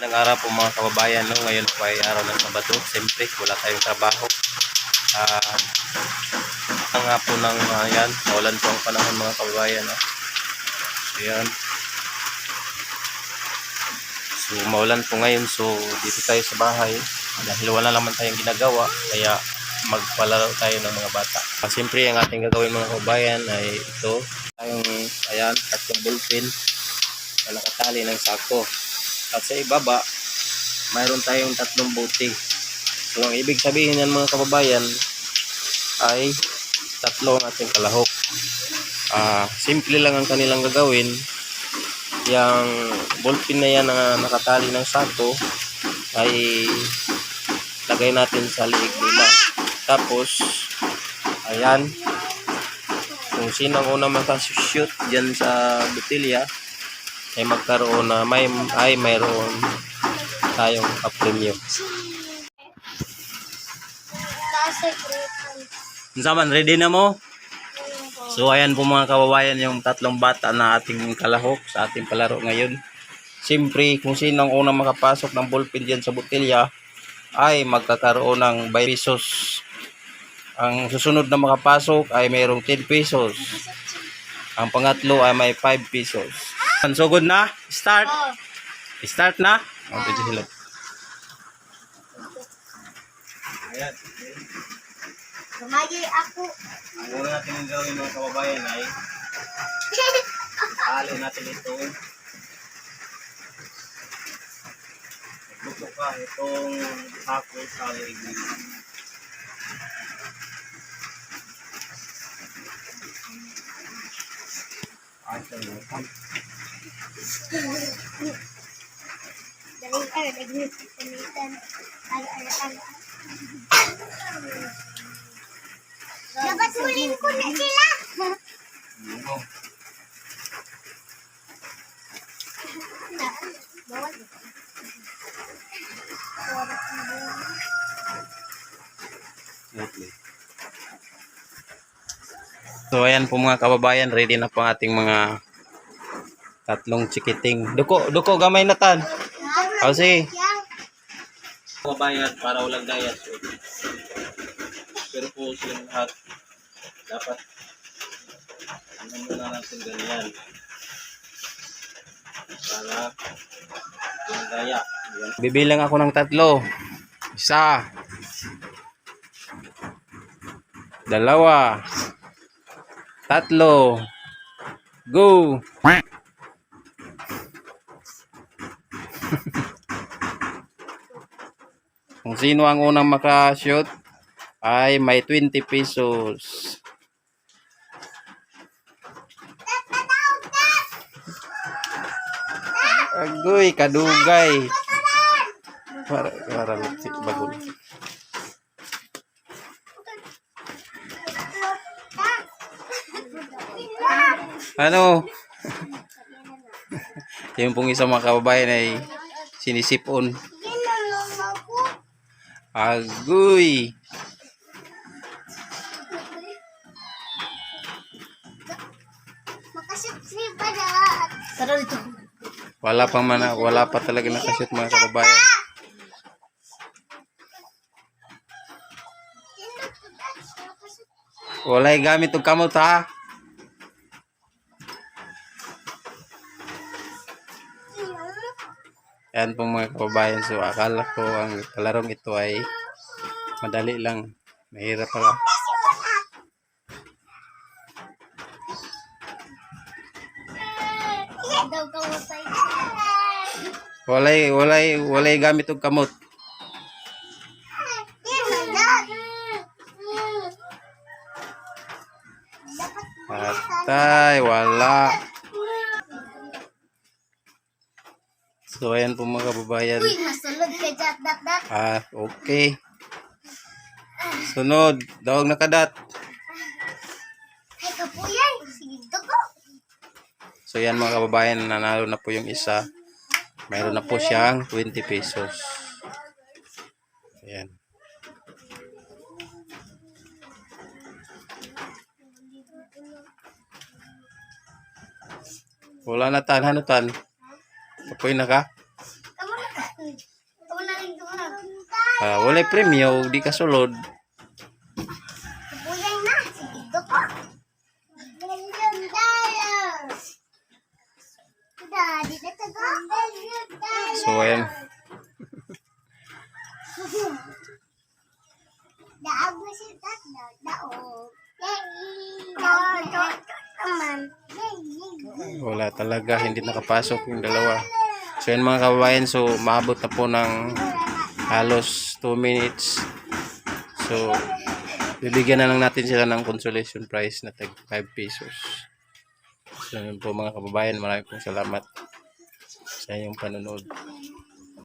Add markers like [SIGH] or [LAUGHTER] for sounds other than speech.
Magandang araw po mga kababayan. No? Ngayon po ay araw ng Sabado. Siyempre, wala tayong trabaho. Ah, ang nga po ng uh, yan, mawalan po ang panahon mga kababayan. No? Ayan. So, mawalan po ngayon. So, dito tayo sa bahay. Dahil wala naman tayong ginagawa. Kaya, magpalaro tayo ng mga bata. Ah, Siyempre, ang ating gagawin mga kababayan ay ito. Tayong, ayan, tatlong ballpen na nakatali ng sako. At sa ibaba, mayroon tayong tatlong bote. So, ang ibig sabihin yan mga kababayan ay tatlo ang ating kalahok. Ah, simple lang ang kanilang gagawin. Yang ballpen na yan na nakatali ng sako ay lagay natin sa liig nila. Tapos, ayan, kung sino ang unang makashoot dyan sa botilya, ay magkaroon na may ay mayroon tayong ka-premium. Saman, ready na mo? So ayan po mga kababayan yung tatlong bata na ating kalahok sa ating palaro ngayon. Siyempre, kung sino ang unang makapasok ng ballpen dyan sa botilya ay magkakaroon ng 20 pesos. Ang susunod na makapasok ay mayroong 10 pesos. Ang pangatlo ay may 5 pesos. So good na? Start. Oh, Start na? Oh, pwede sila. Ayan. Ako. Ang una natin ang gawin mga kababayan ay [LAUGHS] tali natin ito. Luto ka itong hako sa ligid. Ito mo. Dali ay nagmit pamitan. Ay ay ay. Dapat huling ko na sila. So ayan po mga kababayan, ready na po ating mga tatlong chikiting. Duko, duko gamay na tan. O sige. Yang Kababayan para walang dayas. Pero po silang lahat dapat ano muna natin ganyan. Para yung daya. Bibilang ako ng tatlo. Isa. Dalawa. Tatlo. Go. [LAUGHS] Kung sino ang unang makashoot ay may 20 pesos. Agoy, kadugay. Para para si bagol. Ano? [LAUGHS] Yung pong isang mga kababayan ay sinisipon. Agoy. Tara dito. Wala pa man, wala pa talaga nakashoot mga kababayan. Walay gamit og kamot ha. Yan po mga kababayan. So akala ko ang kalarong ito ay madali lang. Mahirap pala. Walay, walay, walay gamit og kamot. Patay, wala. So ayan po mga kababayan. Uy, nasulod ka dyan, dat, dat. Ah, okay. Sunod, dawag na kadat. Ay, kapuyan. Sige, dugo. So yan mga kababayan, nanalo na po yung isa. Mayroon na po siyang 20 pesos. Ayan. Wala na tan, ano tan? Kapoy na ka? Ah, walay premyo, di ka sulod. So, ayan. [LAUGHS] Daag mo si tatlo. Daog. Wala talaga, hindi nakapasok yung dalawa. So yun mga kababayan, so maabot na po ng halos 2 minutes. So, bibigyan na lang natin sila ng consolation prize na tag 5 pesos. So yun po mga kababayan, maraming pong salamat sa inyong panonood.